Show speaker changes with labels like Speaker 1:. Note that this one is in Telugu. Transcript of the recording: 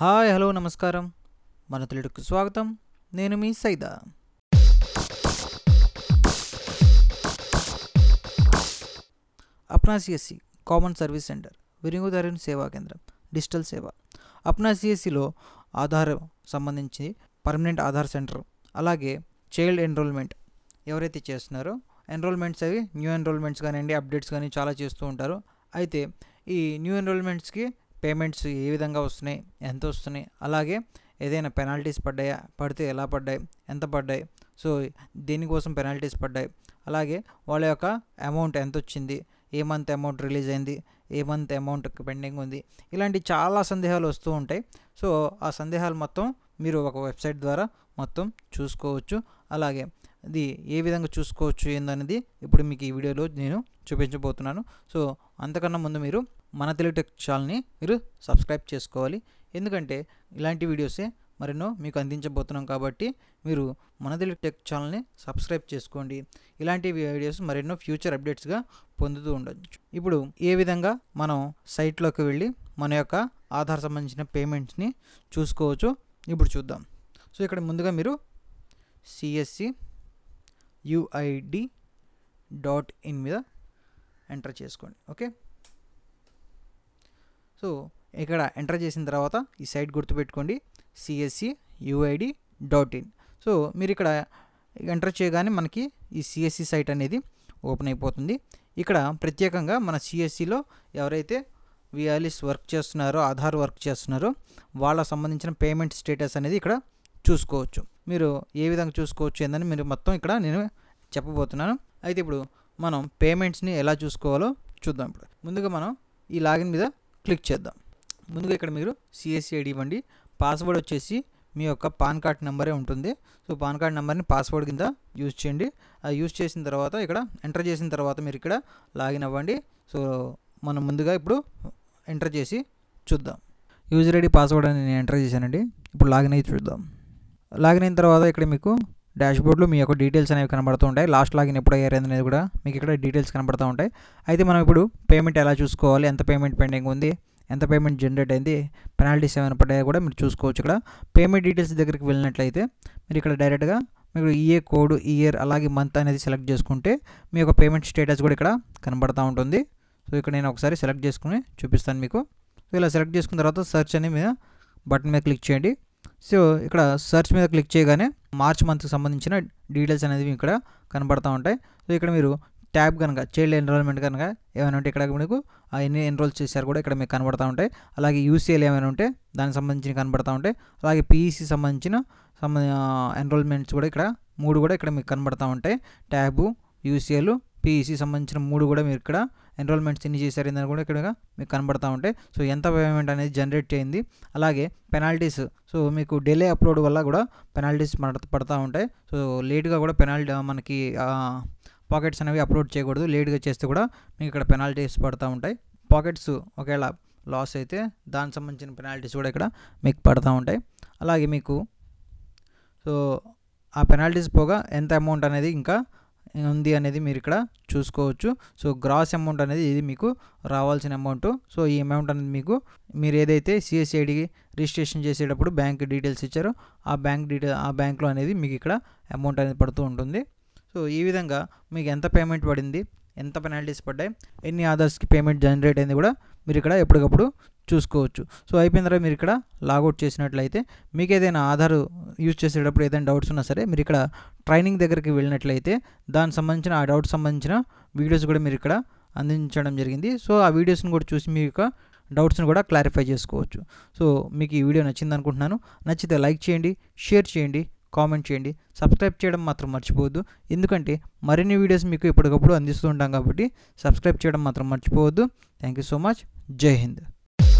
Speaker 1: హాయ్ హలో నమస్కారం. మన తెలుగుకు స్వాగతం. నేను మీ Saida. Apna CSC common service centre వినియోగదారుని సేవా కేంద్రం డిజిటల్ సేవ. అప్నా సిఎస్సిలో ఆధార్ సంబంధించి పర్మనెంట్ ఆధార్ సెంటర్ అలాగే చైల్డ్ ఎన్రోల్మెంట్ ఎవరైతే చేస్తున్నారో ఎన్రోల్మెంట్స్ అవి న్యూ ఎన్రోల్మెంట్స్ కానివ్వండి అప్డేట్స్ కానీ చాలా చేస్తూ ఉంటారు. అయితే ఈ న్యూ ఎన్రోల్మెంట్స్కి పేమెంట్స్ ఏ విధంగా వస్తున్నాయి ఎంత వస్తున్నాయి అలాగే ఏదైనా పెనాల్టీస్ పడ్డాయా పడితే ఎలా పడ్డాయి ఎంత పడ్డాయి సో దేనికోసం పెనాల్టీస్ పడ్డాయి. అలాగే వాళ్ళ యొక్క అమౌంట్ ఎంత వచ్చింది ఏ మంత్ అమౌంట్ రిలీజ్ అయింది ఏ మంత్ అమౌంట్ పెండింగ్ ఉంది ఇలాంటి చాలా సందేహాలు వస్తూ ఉంటాయి. సో ఆ సందేహాలు మొత్తం మీరు ఒక వెబ్సైట్ ద్వారా మొత్తం చూసుకోవచ్చు. అలాగే అది ఏ విధంగా చూసుకోవచ్చు ఏందనేది ఇప్పుడు మీకు ఈ వీడియోలో నేను చూపించబోతున్నాను. సో అంతకన్నా ముందు మీరు మన తెలుగు టెక్ ఛానల్ని మీరు సబ్స్క్రైబ్ చేసుకోవాలి. ఎందుకంటే ఇలాంటి వీడియోసే మరెన్నో మీకు అందించబోతున్నాం కాబట్టి మీరు మన తెలుగు టెక్ ఛానల్ని సబ్స్క్రైబ్ చేసుకోండి. ఇలాంటి వీడియోస్ మరెన్నో ఫ్యూచర్ అప్డేట్స్గా పొందుతూ ఉండొచ్చు. ఇప్పుడు ఏ విధంగా మనం సైట్లోకి వెళ్ళి మన యొక్క ఆధార్ సంబంధించిన పేమెంట్స్ని చూసుకోవచ్చు ఇప్పుడు చూద్దాం. సో ఇక్కడ ముందుగా మీరు సిఎస్సి యుఐడి డాట్ ఇన్ మీద ఎంటర్ చేసుకోండి. ఓకే? సో ఇక్కడ ఎంటర్ చేసిన తర్వాత ఈ సైట్ గుర్తుపెట్టుకోండి. CSC UID dot in so మీరు ఇక్కడ ఎంటర్ చేయగానే మనకి ఈ సిఎస్సి సైట్ అనేది ఓపెన్ అయిపోతుంది. ఇక్కడ ప్రత్యేకంగా మన సిఎస్సిలో ఎవరైతే విఆర్ఎస్ వర్క్ చేస్తున్నారో ఆధార్ వర్క్ చేస్తున్నారో వాళ్ళ సంబంధించిన పేమెంట్ స్టేటస్ అనేది ఇక్కడ చూసుకోవచ్చు. మీరు ఏ విధంగా చూసుకోవచ్చు ఏందని మీరు మొత్తం ఇక్కడ నేను చెప్పబోతున్నాను. అయితే ఇప్పుడు మనం పేమెంట్స్ని ఎలా చూసుకోవాలో చూద్దాం ఇప్పుడు. ముందుగా మనం ఈ లాగిన్ మీద క్లిక్ చేద్దాం. ముందుగా ఇక్కడ మీరు సిఎస్సి ఐడి ఇవ్వండి. పాస్వర్డ్ వచ్చేసి మీ యొక్క పాన్ కార్డ్ నెంబరే ఉంటుంది. సో పాన్ కార్డ్ నెంబర్ని పాస్వర్డ్ కింద యూజ్ చేయండి. అది యూజ్ చేసిన తర్వాత ఇక్కడ ఎంటర్ చేసిన తర్వాత మీరు ఇక్కడ లాగిన్ అవ్వండి. సో మనం ముందుగా ఇప్పుడు ఎంటర్ చేసి చూద్దాం. యూజర్ ఐడి పాస్వర్డ్ అని నేను ఎంటర్ చేశానండి. ఇప్పుడు లాగిన్ అయ్యి చూద్దాం. లాగిన్ అయిన తర్వాత ఇక్కడ మీకు డాష్బోర్డ్లో మీ యొక్క డీటెయిల్స్ అనేవి కనబడుతూ ఉంటాయి. లాస్ట్ లాగిన్ ఎప్పుడు అయ్యారు అనేది కూడా మీకు ఇక్కడ డీటెయిల్స్ కనబడుతూ ఉంటాయి. అయితే మనం ఇప్పుడు పేమెంట్ ఎలా చూసుకోవాలి? ఎంత పేమెంట్ పెండింగ్ ఉంది? ఎంత పేమెంట్ జనరేట్ అయింది? పెనాల్టీస్ ఏమైనా పడ్డాయో కూడా మీరు చూసుకోవచ్చు ఇక్కడ. పేమెంట్ డీటెయిల్స్ దగ్గరికి వెళ్ళినట్లయితే మీరు ఇక్కడ డైరెక్ట్గా మీరు ఈఏ కోడ్ ఇయర్ అలాగే మంత్ అనేది సెలెక్ట్ చేసుకుంటే మీ యొక్క పేమెంట్ స్టేటస్ కూడా ఇక్కడ కనబడుతూ ఉంటుంది. సో ఇక్కడ నేను ఒకసారి సెలెక్ట్ చేసుకుని చూపిస్తాను మీకు. సో ఇలా సెలెక్ట్ చేసుకున్న తర్వాత సెర్చ్ అని మీద బటన్ మీద క్లిక్ చేయండి. సో ఇక్కడ సెర్చ్ మీద క్లిక్ చేయగానే మార్చ్ మంత్కి సంబంధించిన డీటెయిల్స్ అనేది ఇక్కడ కనబడుతూ ఉంటాయి. సో ఇక్కడ మీరు ట్యాబ్ కనుక చైల్డ్ ఎన్రోల్మెంట్ కనుక ఏమైనా ఉంటే ఇక్కడ మీకు ఎన్ని ఎన్రోల్ చేశారు కూడా ఇక్కడ మీకు కనబడుతూ ఉంటాయి. అలాగే యూసీఎల్ ఏమైనా ఉంటే దానికి సంబంధించిన కనబడుతూ ఉంటాయి. అలాగే పీఈసీ సంబంధించిన సంబంధ ఎన్రోల్మెంట్స్ కూడా ఇక్కడ మూడు కూడా ఇక్కడ మీకు కనబడుతూ ఉంటాయి. ట్యాబు యూసీఎల్ పీఈసీ సంబంధించిన మూడు కూడా మీరు ఇక్కడ ఎన్రోల్మెంట్స్ ఎన్ని చేశారు ఏందని కూడా ఇక్కడ మీకు కనబడతా ఉంటాయి. సో ఎంత పేమెంట్ అనేది జనరేట్ చేయింది. అలాగే పెనాల్టీస్ సో మీకు డిలే అప్లోడ్ వల్ల కూడా పెనాల్టీస్ పడతా ఉంటాయి. సో లేట్గా కూడా పెనాల్టీ మనకి పాకెట్స్ అనేవి అప్లోడ్ చేయకూడదు. లేట్గా చేస్తే కూడా మీకు ఇక్కడ పెనాల్టీస్ పడతా ఉంటాయి. పాకెట్స్ ఒకవేళ లాస్ అయితే దానికి సంబంధించిన పెనాల్టీస్ కూడా ఇక్కడ మీకు పడతా ఉంటాయి. అలాగే మీకు సో ఆ పెనాల్టీస్ పోగా ఎంత అమౌంట్ అనేది ఇంకా ఉంది అనేది మీరు ఇక్కడ చూసుకోవచ్చు. సో గ్రాస్ అమౌంట్ అనేది ఇది మీకు రావాల్సిన అమౌంట్. సో ఈ అమౌంట్ అనేది మీకు మీరు ఏదైతే సిఎస్ఐడి రిజిస్ట్రేషన్ చేసేటప్పుడు బ్యాంక్ డీటెయిల్స్ ఇచ్చారో ఆ బ్యాంక్ డీటెయిల్ ఆ బ్యాంక్లో అనేది మీకు ఇక్కడ అమౌంట్ అనేది పడుతూ ఉంటుంది. సో ఈ విధంగా మీకు ఎంత పేమెంట్ పడింది ఎంత పెనాల్టీస్ పడ్డాయి ఎన్ని ఆధార్స్కి పేమెంట్ జనరేట్ అయింది కూడా మీరు ఇక్కడ ఎప్పటికప్పుడు చూసుకోవచ్చు. సో అయిపోయిన తర్వాత మీరు ఇక్కడ లాగౌట్ చేసినట్లయితే మీకు ఏదైనా ఆధార్ యూజ్ చేసేటప్పుడు ఏదైనా డౌట్స్ ఉన్నా సరే మీరు ఇక్కడ ట్రైనింగ్ దగ్గరికి వెళ్ళినట్లయితే దానికి సంబంధించిన ఆ డౌట్ సంబంధించిన వీడియోస్ కూడా మీరు ఇక్కడ అందించడం జరిగింది. సో ఆ వీడియోస్ని కూడా చూసి మీ యొక్క డౌట్స్ని కూడా క్లారిఫై చేసుకోవచ్చు. సో మీకు ఈ వీడియో నచ్చింది అనుకుంటున్నాను. నచ్చితే లైక్ చేయండి షేర్ చేయండి కామెంట్ చేయండి. సబ్స్క్రైబ్ చేయడం మాత్రం మర్చిపోవద్దు. ఎందుకంటే మరిన్ని వీడియోస్ మీకు ఎప్పటికప్పుడు అందిస్తూ ఉంటాం కాబట్టి సబ్స్క్రైబ్ చేయడం మాత్రం మర్చిపోవద్దు. Thank you so much. Jai Hind.